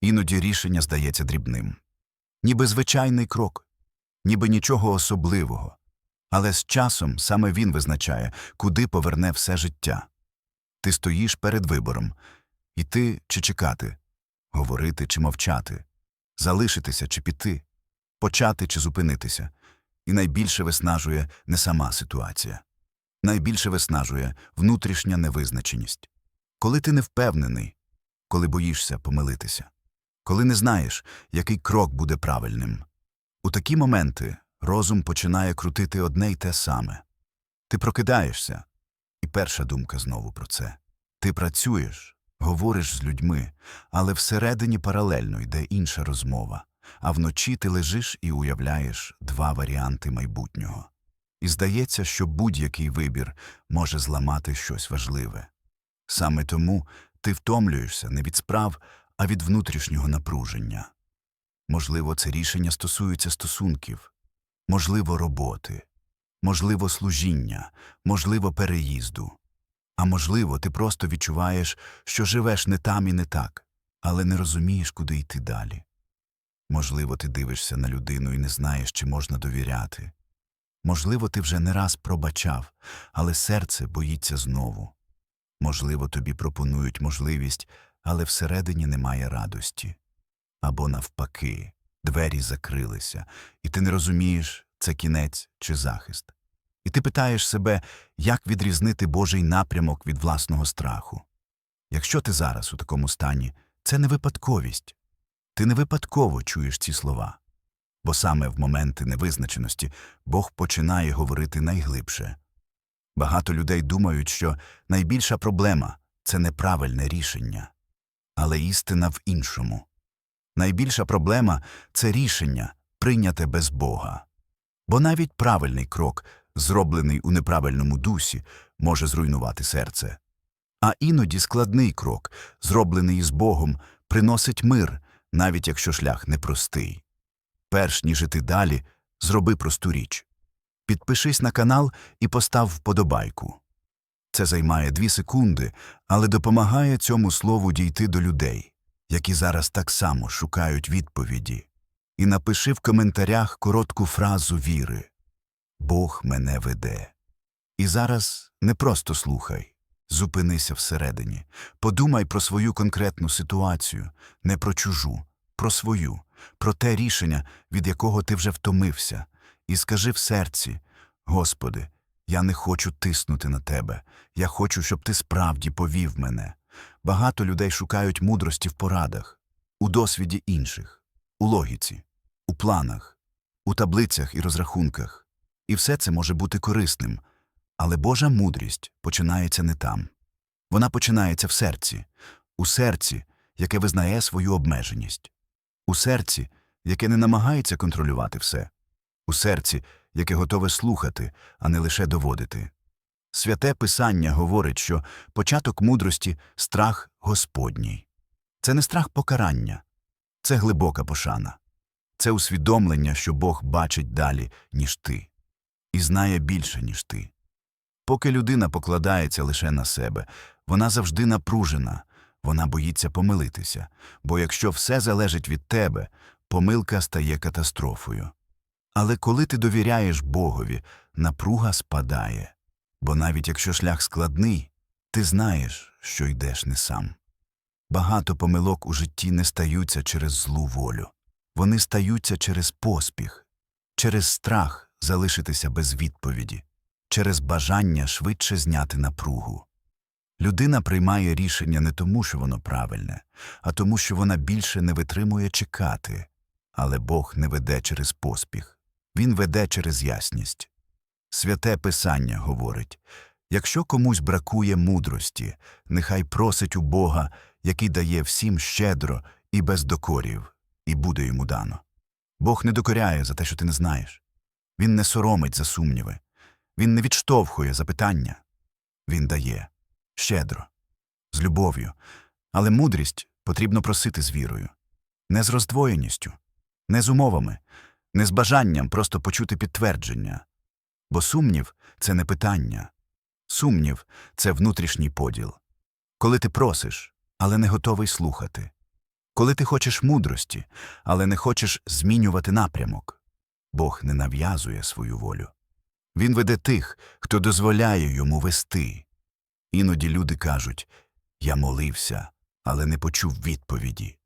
Іноді рішення здається дрібним. Ніби звичайний крок, ніби нічого особливого. Але з часом саме він визначає, куди поверне все життя. Ти стоїш перед вибором іти чи чекати, говорити чи мовчати, залишитися чи піти, почати чи зупинитися. І найбільше виснажує не сама ситуація. Найбільше виснажує внутрішня невизначеність. Коли ти не впевнений, коли боїшся помилитися, коли не знаєш, який крок буде правильним. У такі моменти розум починає крутити одне й те саме. Ти прокидаєшся, і перша думка знову про це. Ти працюєш, говориш з людьми, але всередині паралельно йде інша розмова, а вночі ти лежиш і уявляєш два варіанти майбутнього. І здається, що будь-який вибір може зламати щось важливе. Саме тому ти втомлюєшся не від справ, а від внутрішнього напруження. Можливо, це рішення стосується стосунків, можливо, роботи, можливо, служіння, можливо, переїзду. А можливо, ти просто відчуваєш, що живеш не там і не так, але не розумієш, куди йти далі. Можливо, ти дивишся на людину і не знаєш, чи можна довіряти. Можливо, ти вже не раз пробачав, але серце боїться знову. Можливо, тобі пропонують можливість, але всередині немає радості. Або навпаки, двері закрилися, і ти не розумієш, це кінець чи захист. І ти питаєш себе, як відрізнити Божий напрямок від власного страху. Якщо ти зараз у такому стані, це не випадковість. Ти не випадково чуєш ці слова. Бо саме в моменти невизначеності Бог починає говорити найглибше. Багато людей думають, що найбільша проблема це неправильне рішення. Але істина в іншому. Найбільша проблема це рішення, прийняте без Бога. Бо навіть правильний крок, зроблений у неправильному дусі, може зруйнувати серце. А іноді складний крок, зроблений із Богом, приносить мир, навіть якщо шлях непростий. Перш ніж іти далі, зроби просту річ. Підпишись на канал і постав вподобайку. Це займає дві секунди, але допомагає цьому слову дійти до людей, які зараз так само шукають відповіді. І напиши в коментарях коротку фразу віри Бог мене веде. І зараз не просто слухай, зупинися всередині, подумай про свою конкретну ситуацію, не про чужу, про свою, про те рішення, від якого ти вже втомився, і скажи в серці Господи, я не хочу тиснути на тебе, я хочу, щоб ти справді повів мене. Багато людей шукають мудрості в порадах, у досвіді інших, у логіці, у планах, у таблицях і розрахунках. І все це може бути корисним, але Божа мудрість починається не там. Вона починається в серці, у серці, яке визнає свою обмеженість, у серці, яке не намагається контролювати все, у серці, яке готове слухати, а не лише доводити. Святе Писання говорить, що початок мудрості страх Господній. Це не страх покарання, це глибока пошана, це усвідомлення, що Бог бачить далі, ніж ти, і знає більше, ніж ти. Поки людина покладається лише на себе, вона завжди напружена, вона боїться помилитися, бо якщо все залежить від тебе, помилка стає катастрофою. Але коли ти довіряєш Богові, напруга спадає, бо навіть якщо шлях складний, ти знаєш, що йдеш не сам. Багато помилок у житті не стаються через злу волю, вони стаються через поспіх, через страх залишитися без відповіді, через бажання швидше зняти напругу. Людина приймає рішення не тому, що воно правильне, а тому, що вона більше не витримує чекати, але Бог не веде через поспіх. Він веде через ясність. Святе Писання говорить якщо комусь бракує мудрості, нехай просить у Бога, який дає всім щедро і без докорів, і буде йому дано. Бог не докоряє за те, що ти не знаєш. Він не соромить за сумніви, він не відштовхує запитання. Він дає щедро, з любов'ю, але мудрість потрібно просити з вірою, не з роздвоєністю, не з умовами, не з бажанням просто почути підтвердження. Бо сумнів це не питання. Сумнів це внутрішній поділ. Коли ти просиш, але не готовий слухати. коли ти хочеш мудрості, але не хочеш змінювати напрямок. Бог не нав'язує свою волю. Він веде тих, хто дозволяє йому вести. Іноді люди кажуть Я молився, але не почув відповіді.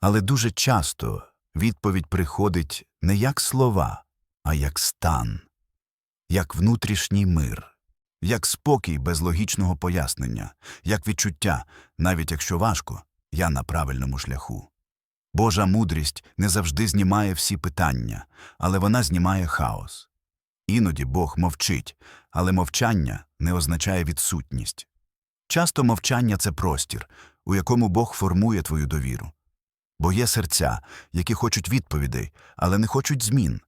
Але дуже часто відповідь приходить не як слова, а як стан, як внутрішній мир, як спокій без логічного пояснення, як відчуття, навіть якщо важко, я на правильному шляху. Божа мудрість не завжди знімає всі питання, але вона знімає хаос. Іноді Бог мовчить, але мовчання не означає відсутність. Часто мовчання це простір, у якому Бог формує твою довіру. Бо є серця, які хочуть відповідей, але не хочуть змін.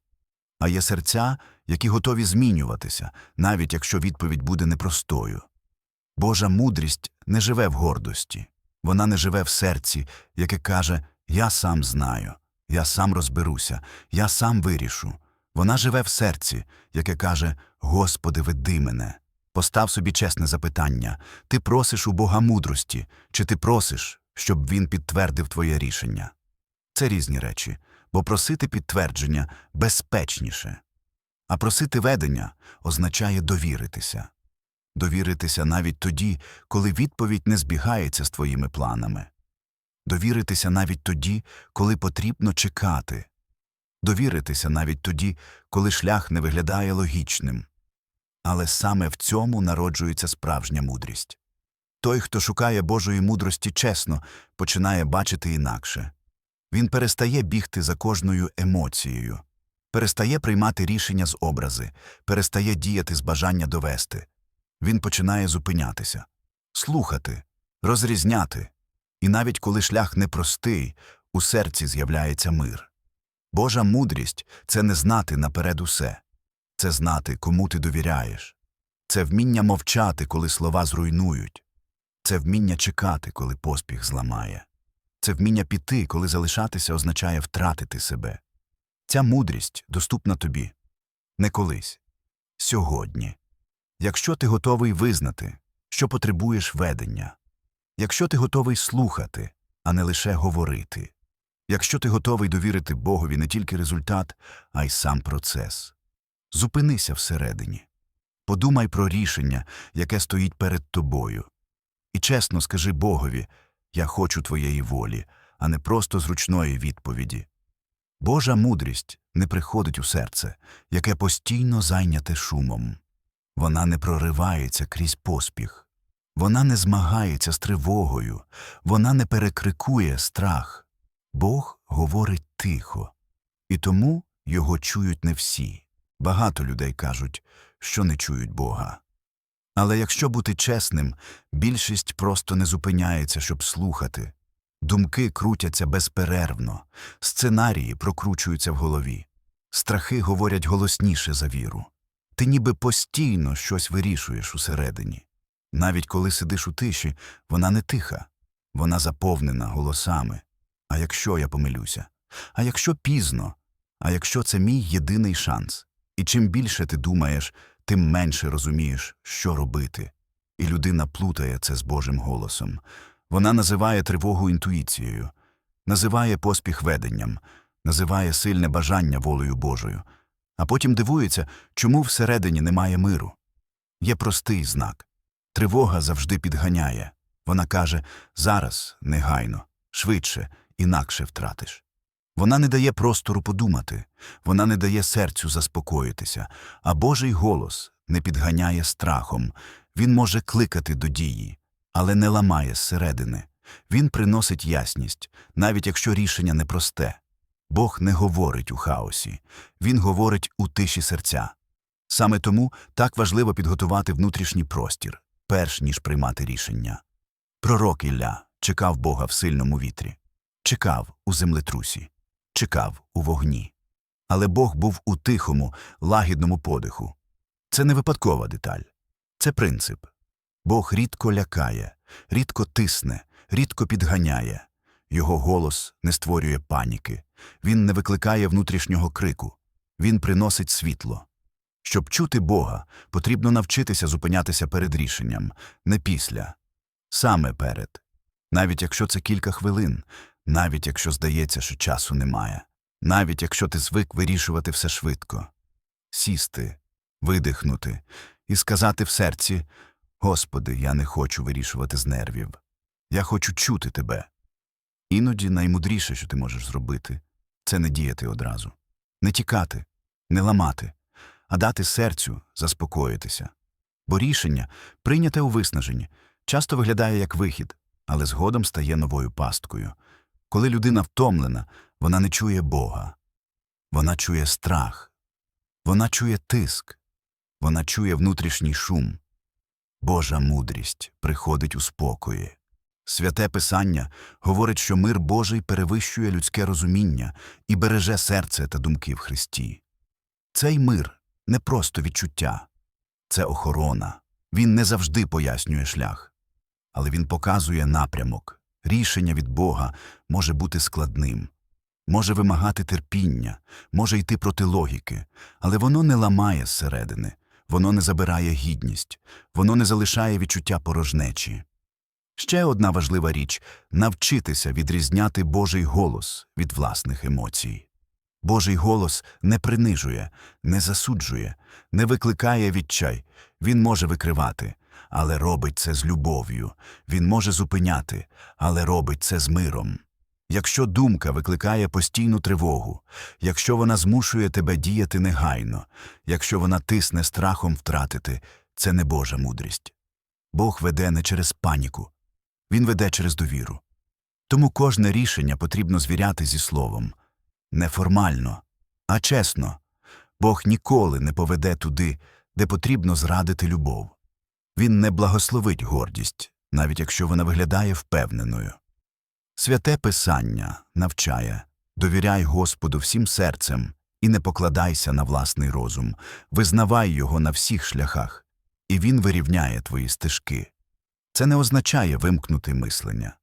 А є серця, які готові змінюватися, навіть якщо відповідь буде непростою. Божа мудрість не живе в гордості, вона не живе в серці, яке каже Я сам знаю, я сам розберуся, я сам вирішу. Вона живе в серці, яке каже Господи, веди мене. Постав собі чесне запитання ти просиш у Бога мудрості, чи ти просиш, щоб Він підтвердив твоє рішення? Це різні речі, бо просити підтвердження безпечніше. А просити ведення означає довіритися. Довіритися навіть тоді, коли відповідь не збігається з твоїми планами. Довіритися навіть тоді, коли потрібно чекати. Довіритися навіть тоді, коли шлях не виглядає логічним. Але саме в цьому народжується справжня мудрість. Той, хто шукає Божої мудрості чесно, починає бачити інакше. Він перестає бігти за кожною емоцією, перестає приймати рішення з образи, перестає діяти з бажання довести. Він починає зупинятися, слухати, розрізняти. І навіть коли шлях непростий, у серці з'являється мир. Божа мудрість це не знати наперед усе, це знати, кому ти довіряєш, це вміння мовчати, коли слова зруйнують, це вміння чекати, коли поспіх зламає, це вміння піти, коли залишатися означає втратити себе. Ця мудрість доступна тобі не колись, сьогодні. Якщо ти готовий визнати, що потребуєш ведення, якщо ти готовий слухати, а не лише говорити, якщо ти готовий довірити Богові не тільки результат, а й сам процес. Зупинися всередині. Подумай про рішення, яке стоїть перед тобою. І чесно скажи Богові Я хочу твоєї волі, а не просто зручної відповіді. Божа мудрість не приходить у серце, яке постійно зайняте шумом. Вона не проривається крізь поспіх. Вона не змагається з тривогою, вона не перекрикує страх. Бог говорить тихо, і тому його чують не всі. Багато людей кажуть, що не чують Бога. Але якщо бути чесним, більшість просто не зупиняється, щоб слухати. Думки крутяться безперервно, сценарії прокручуються в голові, страхи говорять голосніше за віру. Ти ніби постійно щось вирішуєш усередині. Навіть коли сидиш у тиші, вона не тиха, вона заповнена голосами. А якщо я помилюся? А якщо пізно? А якщо це мій єдиний шанс? І чим більше ти думаєш, тим менше розумієш, що робити. І людина плутає це з Божим голосом. Вона називає тривогу інтуїцією, називає поспіх веденням, називає сильне бажання волею Божою, а потім дивується, чому всередині немає миру. Є простий знак тривога завжди підганяє. Вона каже зараз, негайно, швидше, інакше втратиш. Вона не дає простору подумати, вона не дає серцю заспокоїтися, а Божий голос не підганяє страхом, він може кликати до дії, але не ламає зсередини. Він приносить ясність, навіть якщо рішення непросте. Бог не говорить у хаосі, він говорить у тиші серця. Саме тому так важливо підготувати внутрішній простір, перш ніж приймати рішення. Пророк Ілля чекав Бога в сильному вітрі, чекав у землетрусі, чекав у вогні. Але Бог був у тихому, лагідному подиху. Це не випадкова деталь, це принцип. Бог рідко лякає, рідко тисне, рідко підганяє. Його голос не створює паніки, він не викликає внутрішнього крику, він приносить світло. Щоб чути Бога, потрібно навчитися зупинятися перед рішенням, не після, саме перед. Навіть якщо це кілька хвилин, навіть якщо здається, що часу немає, навіть якщо ти звик вирішувати все швидко, сісти, видихнути і сказати в серці Господи, я не хочу вирішувати з нервів, я хочу чути тебе. Іноді наймудріше, що ти можеш зробити, це не діяти одразу, не тікати, не ламати, а дати серцю заспокоїтися. Бо рішення, прийняте у виснаженні, часто виглядає як вихід, але згодом стає новою пасткою. Коли людина втомлена, вона не чує Бога, вона чує страх, вона чує тиск, вона чує внутрішній шум. Божа мудрість приходить у спокої. Святе Писання говорить, що мир Божий перевищує людське розуміння і береже серце та думки в Христі. Цей мир не просто відчуття, це охорона. Він не завжди пояснює шлях, але він показує напрямок. Рішення від Бога може бути складним, може вимагати терпіння, може йти проти логіки, але воно не ламає зсередини, воно не забирає гідність, воно не залишає відчуття порожнечі. Ще одна важлива річ навчитися відрізняти Божий голос від власних емоцій. Божий голос не принижує, не засуджує, не викликає відчай, він може викривати, але робить це з любов'ю, він може зупиняти, але робить це з миром. Якщо думка викликає постійну тривогу, якщо вона змушує тебе діяти негайно, якщо вона тисне страхом втратити, це не Божа мудрість. Бог веде не через паніку, він веде через довіру. Тому кожне рішення потрібно звіряти зі словом не формально, а чесно. Бог ніколи не поведе туди, де потрібно зрадити любов. Він не благословить гордість, навіть якщо вона виглядає впевненою. Святе Писання навчає довіряй Господу всім серцем і не покладайся на власний розум, визнавай його на всіх шляхах, і він вирівняє твої стежки. Це не означає вимкнути мислення,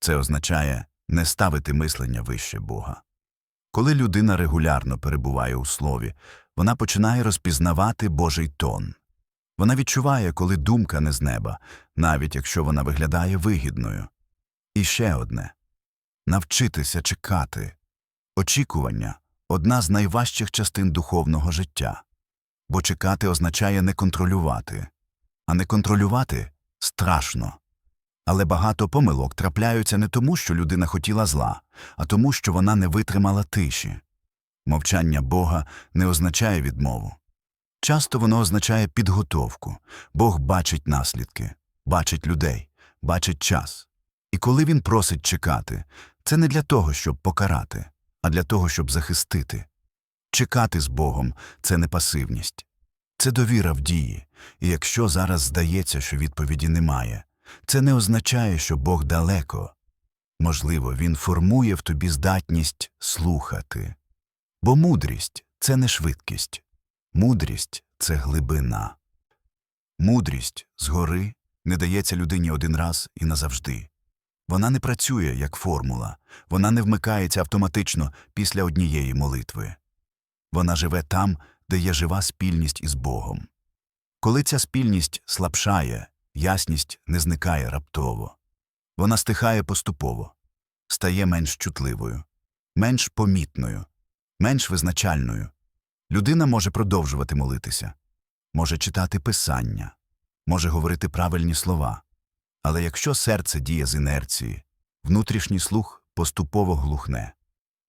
це означає не ставити мислення вище Бога. Коли людина регулярно перебуває у слові, вона починає розпізнавати Божий тон. Вона відчуває, коли думка не з неба, навіть якщо вона виглядає вигідною. І ще одне навчитися чекати. Очікування одна з найважчих частин духовного життя. Бо чекати означає не контролювати, а не контролювати страшно. Але багато помилок трапляються не тому, що людина хотіла зла, а тому, що вона не витримала тиші. Мовчання Бога не означає відмову. Часто воно означає підготовку. Бог бачить наслідки, бачить людей, бачить час. І коли він просить чекати, це не для того, щоб покарати, а для того, щоб захистити. Чекати з Богом це не пасивність, це довіра в дії, і якщо зараз здається, що відповіді немає, це не означає, що Бог далеко. Можливо, Він формує в тобі здатність слухати. Бо мудрість це не швидкість, мудрість це глибина. Мудрість згори не дається людині один раз і назавжди. Вона не працює як формула, вона не вмикається автоматично після однієї молитви. Вона живе там, де є жива спільність із Богом. Коли ця спільність слабшає, ясність не зникає раптово. Вона стихає поступово, стає менш чутливою, менш помітною, менш визначальною. Людина може продовжувати молитися, може читати писання, може говорити правильні слова. Але якщо серце діє з інерції, внутрішній слух поступово глухне,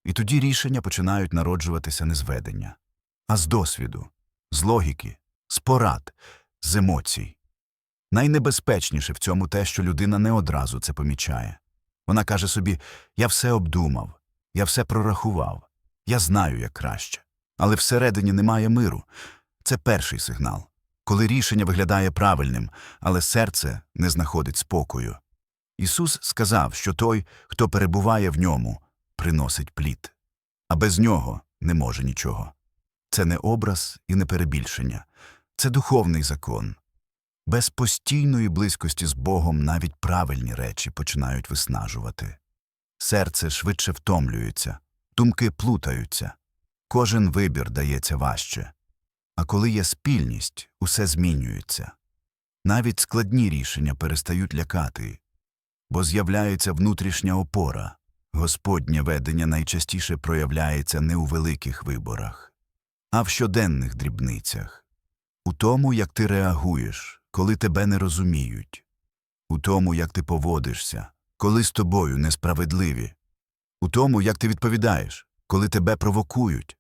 і тоді рішення починають народжуватися не з ведення, а з досвіду, з логіки, з порад, з емоцій. Найнебезпечніше в цьому те, що людина не одразу це помічає. Вона каже собі Я все обдумав, я все прорахував, я знаю, як краще. Але всередині немає миру. Це перший сигнал, коли рішення виглядає правильним, але серце не знаходить спокою. Ісус сказав, що той, хто перебуває в ньому, приносить плід, а без нього не може нічого. Це не образ і не перебільшення, це духовний закон. Без постійної близькості з Богом навіть правильні речі починають виснажувати. Серце швидше втомлюється, думки плутаються, кожен вибір дається важче. А коли є спільність, усе змінюється. Навіть складні рішення перестають лякати, бо з'являється внутрішня опора, Господнє ведення найчастіше проявляється не у великих виборах, а в щоденних дрібницях, у тому, як ти реагуєш, коли тебе не розуміють, у тому, як ти поводишся, коли з тобою несправедливі, у тому, як ти відповідаєш, коли тебе провокують.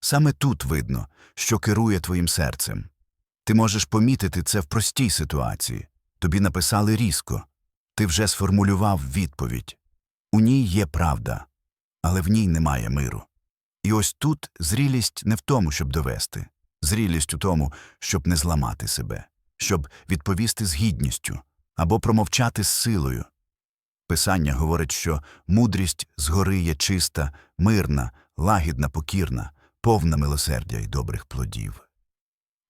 Саме тут видно, що керує твоїм серцем. Ти можеш помітити це в простій ситуації. Тобі написали різко. Ти вже сформулював відповідь. У ній є правда, але в ній немає миру. І ось тут зрілість не в тому, щоб довести, зрілість у тому, щоб не зламати себе, щоб відповісти з гідністю або промовчати з силою. Писання говорить, що мудрість згори є чиста, мирна, лагідна, покірна, повна милосердя і добрих плодів.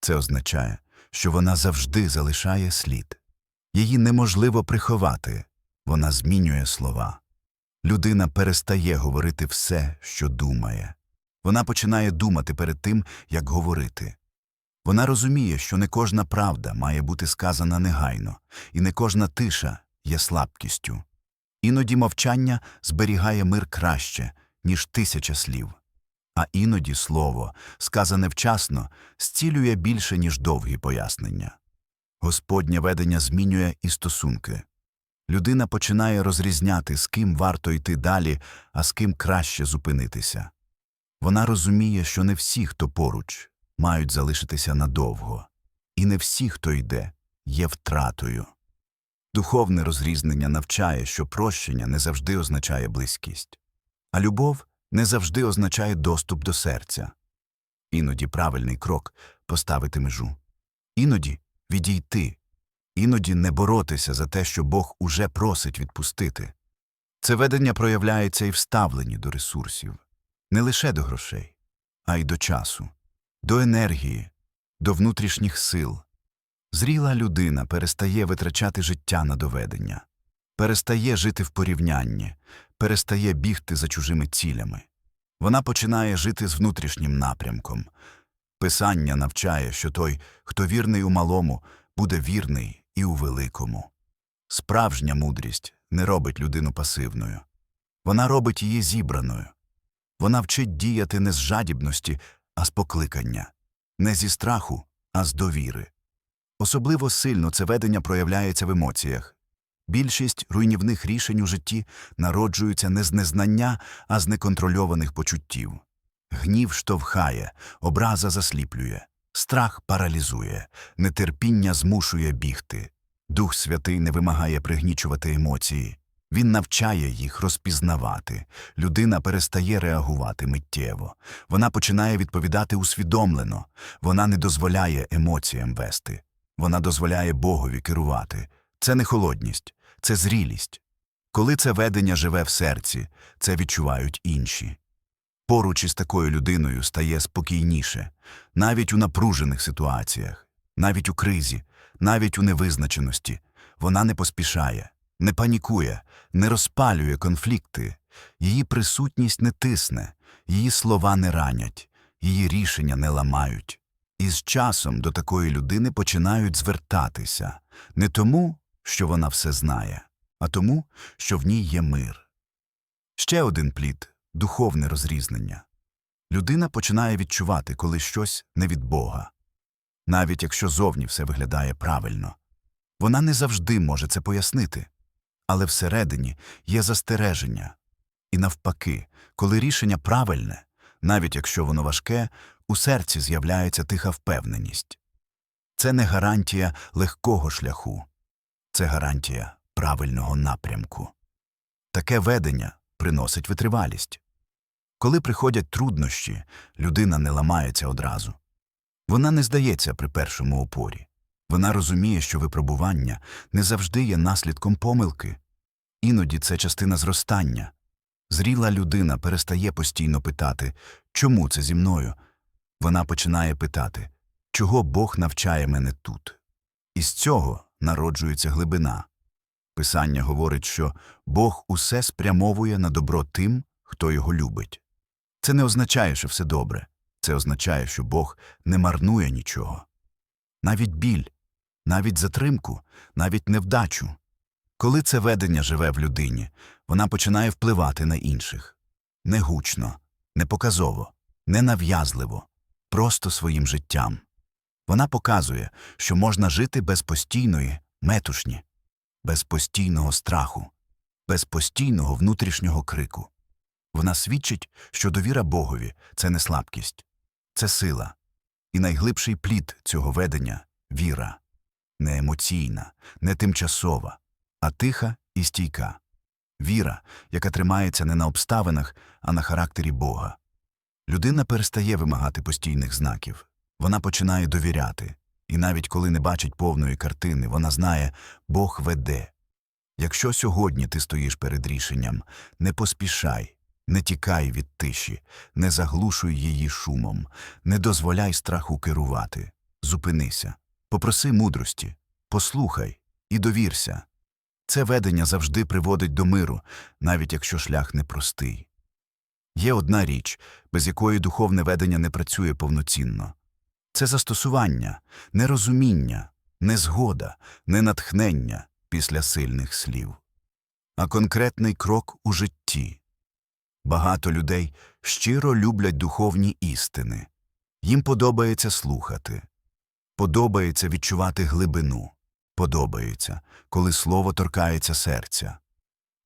Це означає, що вона завжди залишає слід. Її неможливо приховати, вона змінює слова. Людина перестає говорити все, що думає. Вона починає думати перед тим, як говорити. Вона розуміє, що не кожна правда має бути сказана негайно, і не кожна тиша є слабкістю. Іноді мовчання зберігає мир краще, ніж тисяча слів. А іноді слово, сказане вчасно, зцілює більше, ніж довгі пояснення. Господнє ведення змінює і стосунки. Людина починає розрізняти, з ким варто йти далі, а з ким краще зупинитися. Вона розуміє, що не всі, хто поруч, мають залишитися надовго, і не всі, хто йде, є втратою. Духовне розрізнення навчає, що прощення не завжди означає близькість, а любов не завжди означає доступ до серця. Іноді правильний крок поставити межу, іноді відійти, іноді не боротися за те, що Бог уже просить відпустити. Це ведення проявляється і в ставленні до ресурсів, не лише до грошей, а й до часу, до енергії, до внутрішніх сил. Зріла людина перестає витрачати життя на доведення, перестає жити в порівнянні, перестає бігти за чужими цілями. Вона починає жити з внутрішнім напрямком. Писання навчає, що той, хто вірний у малому, буде вірний і у великому. Справжня мудрість не робить людину пасивною. Вона робить її зібраною. Вона вчить діяти не з жадібності, а з покликання, не зі страху, а з довіри. Особливо сильно це ведення проявляється в емоціях. Більшість руйнівних рішень у житті народжуються не з незнання, а з неконтрольованих почуттів. Гнів штовхає, образа засліплює, страх паралізує, нетерпіння змушує бігти. Дух Святий не вимагає пригнічувати емоції. Він навчає їх розпізнавати. Людина перестає реагувати миттєво. Вона починає відповідати усвідомлено. Вона не дозволяє емоціям вести. Вона дозволяє Богові керувати. Це не холодність, це зрілість. Коли це ведення живе в серці, це відчувають інші. Поруч із такою людиною стає спокійніше, навіть у напружених ситуаціях, навіть у кризі, навіть у невизначеності. Вона не поспішає, не панікує, не розпалює конфлікти. Її присутність не тисне, її слова не ранять, її рішення не ламають. І з часом до такої людини починають звертатися не тому, що вона все знає, а тому, що в ній є мир. Ще один плід духовне розрізнення. Людина починає відчувати, коли щось не від Бога. Навіть якщо зовні все виглядає правильно. Вона не завжди може це пояснити, але всередині є застереження. І навпаки, коли рішення правильне, навіть якщо воно важке, у серці з'являється тиха впевненість. Це не гарантія легкого шляху, це гарантія правильного напрямку. Таке ведення приносить витривалість. Коли приходять труднощі, людина не ламається одразу. Вона не здається при першому опорі. Вона розуміє, що випробування не завжди є наслідком помилки. Іноді це частина зростання. Зріла людина перестає постійно питати, чому це зі мною. Вона починає питати, чого Бог навчає мене тут. І з цього народжується глибина. Писання говорить, що Бог усе спрямовує на добро тим, хто його любить. Це не означає, що все добре. Це означає, що Бог не марнує нічого. Навіть біль, навіть затримку, навіть невдачу. Коли це ведення живе в людині, вона починає впливати на інших. Не гучно, не не нав'язливо, просто своїм життям. Вона показує, що можна жити без постійної метушні, без постійного страху, без постійного внутрішнього крику. Вона свідчить, що довіра Богові це не слабкість, це сила. І найглибший плід цього ведення віра, не емоційна, не тимчасова, а тиха і стійка. Віра, яка тримається не на обставинах, а на характері Бога. Людина перестає вимагати постійних знаків. Вона починає довіряти, і навіть коли не бачить повної картини, вона знає, Бог веде. Якщо сьогодні ти стоїш перед рішенням, не поспішай, не тікай від тиші, не заглушуй її шумом, не дозволяй страху керувати. Зупинися, попроси мудрості, послухай і довірся. Це ведення завжди приводить до миру, навіть якщо шлях непростий. Є одна річ, без якої духовне ведення не працює повноцінно. Це застосування, нерозуміння, незгода, ненатхнення після сильних слів, а конкретний крок у житті. Багато людей щиро люблять духовні істини. Їм подобається слухати, подобається відчувати глибину, подобається, коли слово торкається серця.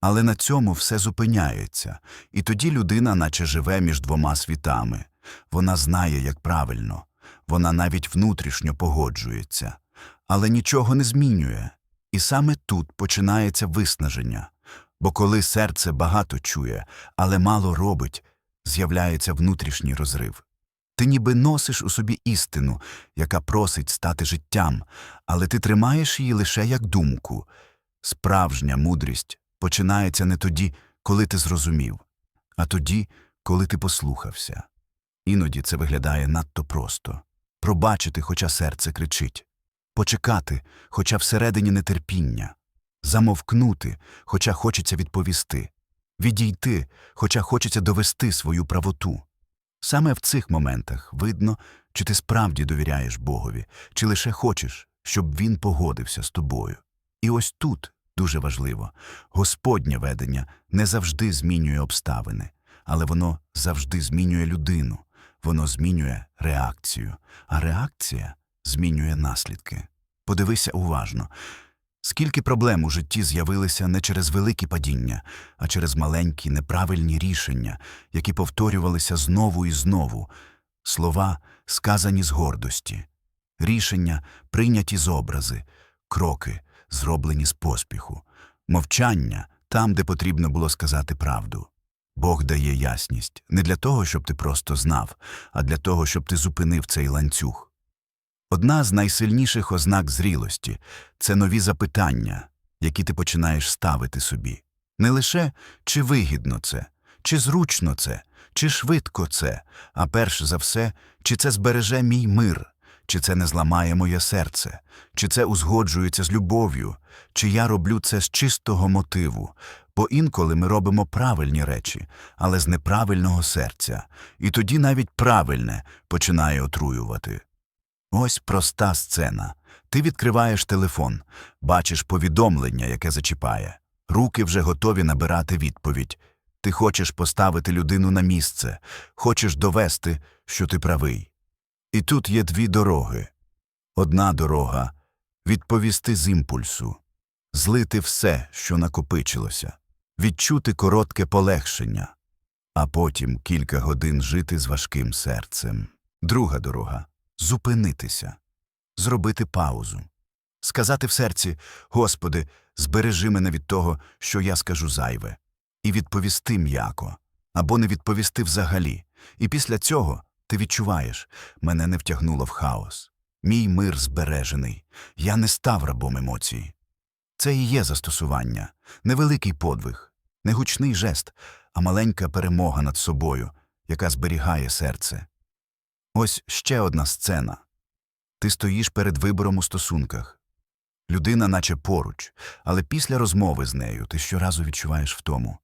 Але на цьому все зупиняється, і тоді людина наче живе між двома світами. Вона знає, як правильно, вона навіть внутрішньо погоджується, але нічого не змінює. І саме тут починається виснаження. Бо коли серце багато чує, але мало робить, з'являється внутрішній розрив. Ти ніби носиш у собі істину, яка просить стати життям, але ти тримаєш її лише як думку. Справжня мудрість починається не тоді, коли ти зрозумів, а тоді, коли ти послухався. Іноді це виглядає надто просто. Пробачити, хоча серце кричить, почекати, хоча всередині нетерпіння, замовкнути, хоча хочеться відповісти, відійти, хоча хочеться довести свою правоту. Саме в цих моментах видно, чи ти справді довіряєш Богові, чи лише хочеш, щоб він погодився з тобою. І ось тут дуже важливо. Господнє ведення не завжди змінює обставини, але воно завжди змінює людину, воно змінює реакцію, а реакція змінює наслідки. Подивися уважно. Скільки проблем у житті з'явилися не через великі падіння, а через маленькі неправильні рішення, які повторювалися знову і знову, слова, сказані з гордості, рішення, прийняті з образи, кроки, зроблені з поспіху, мовчання там, де потрібно було сказати правду. Бог дає ясність не для того, щоб ти просто знав, а для того, щоб ти зупинив цей ланцюг. Одна з найсильніших ознак зрілості це нові запитання, які ти починаєш ставити собі. Не лише чи вигідно це, чи зручно це, чи швидко це, а перш за все, чи це збереже мій мир, чи це не зламає моє серце, чи це узгоджується з любов'ю, чи я роблю це з чистого мотиву, бо інколи ми робимо правильні речі, але з неправильного серця, і тоді навіть правильне починає отруювати. Ось проста сцена. Ти відкриваєш телефон, бачиш повідомлення, яке зачіпає. Руки вже готові набирати відповідь. Ти хочеш поставити людину на місце, хочеш довести, що ти правий. І тут є дві дороги. Одна дорога відповісти з імпульсу, злити все, що накопичилося, відчути коротке полегшення, а потім кілька годин жити з важким серцем. Друга дорога зупинитися, зробити паузу, сказати в серці Господи, збережи мене від того, що я скажу зайве, і відповісти м'яко, або не відповісти взагалі. І після цього ти відчуваєш, мене не втягнуло в хаос. Мій мир збережений, я не став рабом емоцій. Це і є застосування, невеликий подвиг, не гучний жест, а маленька перемога над собою, яка зберігає серце. Ось ще одна сцена. Ти стоїш перед вибором у стосунках. Людина наче поруч, але після розмови з нею ти щоразу відчуваєш втому.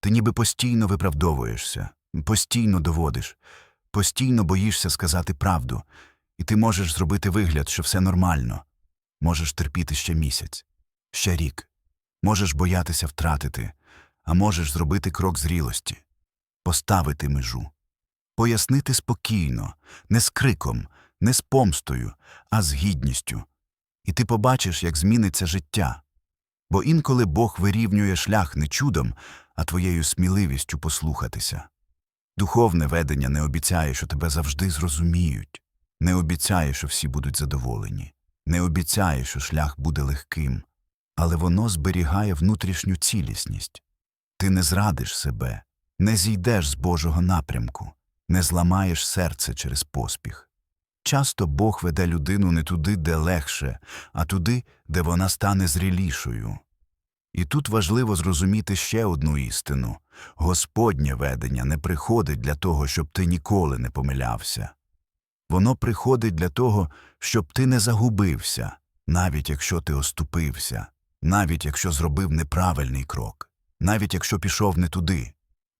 Ти ніби постійно виправдовуєшся, постійно доводиш, постійно боїшся сказати правду, і ти можеш зробити вигляд, що все нормально. Можеш терпіти ще місяць, ще рік, Можеш боятися втратити, а можеш зробити крок зрілості, поставити межу, пояснити спокійно, не з криком, не з помстою, а з гідністю. І ти побачиш, як зміниться життя. Бо інколи Бог вирівнює шлях не чудом, а твоєю сміливістю послухатися. Духовне ведення не обіцяє, що тебе завжди зрозуміють, не обіцяє, що всі будуть задоволені, не обіцяє, що шлях буде легким, але воно зберігає внутрішню цілісність. Ти не зрадиш себе, не зійдеш з Божого напрямку, не зламаєш серце через поспіх. Часто Бог веде людину не туди, де легше, а туди, де вона стане зрілішою. І тут важливо зрозуміти ще одну істину Господнє ведення не приходить для того, щоб ти ніколи не помилявся. Воно приходить для того, щоб ти не загубився, навіть якщо ти оступився, навіть якщо зробив неправильний крок, навіть якщо пішов не туди.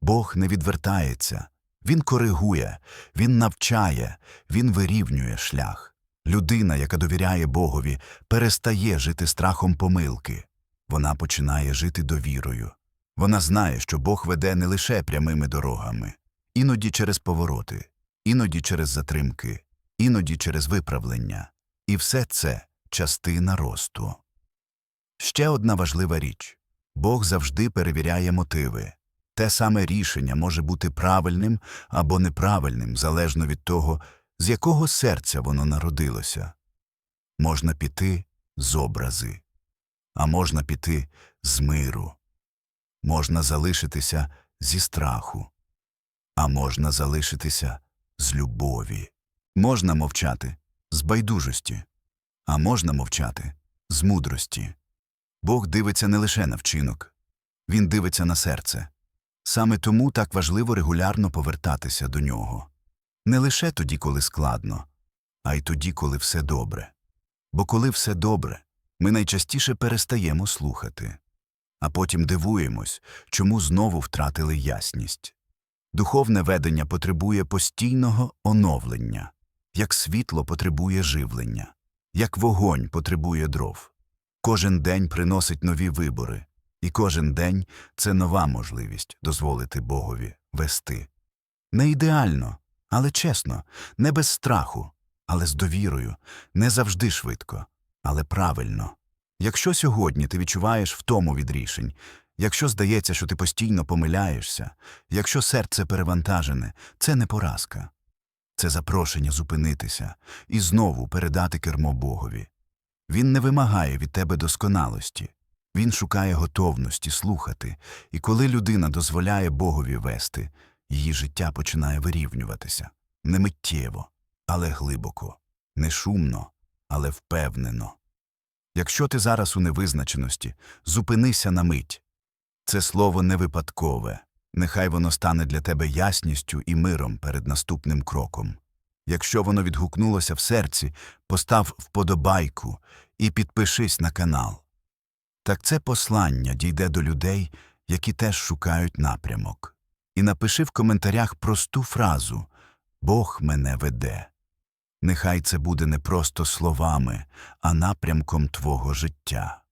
Бог не відвертається, Він коригує, Він навчає, Він вирівнює шлях. Людина, яка довіряє Богові, перестає жити страхом помилки. Вона починає жити довірою. Вона знає, що Бог веде не лише прямими дорогами, іноді через повороти, іноді через затримки, іноді через виправлення. І все це частина росту. Ще одна важлива річ Бог завжди перевіряє мотиви. Те саме рішення може бути правильним або неправильним, залежно від того, з якого серця воно народилося. Можна піти з образи, а можна піти з миру, можна залишитися зі страху, а можна залишитися з любові, можна мовчати з байдужості, а можна мовчати з мудрості. Бог дивиться не лише на вчинок, він дивиться на серце. Саме тому так важливо регулярно повертатися до нього. Не лише тоді, коли складно, а й тоді, коли все добре. Бо коли все добре, ми найчастіше перестаємо слухати, а потім дивуємось, чому знову втратили ясність. Духовне ведення потребує постійного оновлення, як світло потребує живлення, як вогонь потребує дров. Кожен день приносить нові вибори, і кожен день це нова можливість дозволити Богові вести. Не ідеально, але чесно, не без страху, але з довірою, не завжди швидко, але правильно. Якщо сьогодні ти відчуваєш втому від рішень, якщо здається, що ти постійно помиляєшся, якщо серце перевантажене, це не поразка. Це запрошення зупинитися і знову передати кермо Богові. Він не вимагає від тебе досконалості, він шукає готовності слухати, і коли людина дозволяє Богові вести, її життя починає вирівнюватися не миттєво, але глибоко, не шумно, але впевнено. Якщо ти зараз у невизначеності, зупинися на мить. Це слово не випадкове, нехай воно стане для тебе ясністю і миром перед наступним кроком. Якщо воно відгукнулося в серці, постав вподобайку і підпишись на канал. Так це послання дійде до людей, які теж шукають напрямок. І напиши в коментарях просту фразу Бог мене веде. Нехай це буде не просто словами, а напрямком твого життя.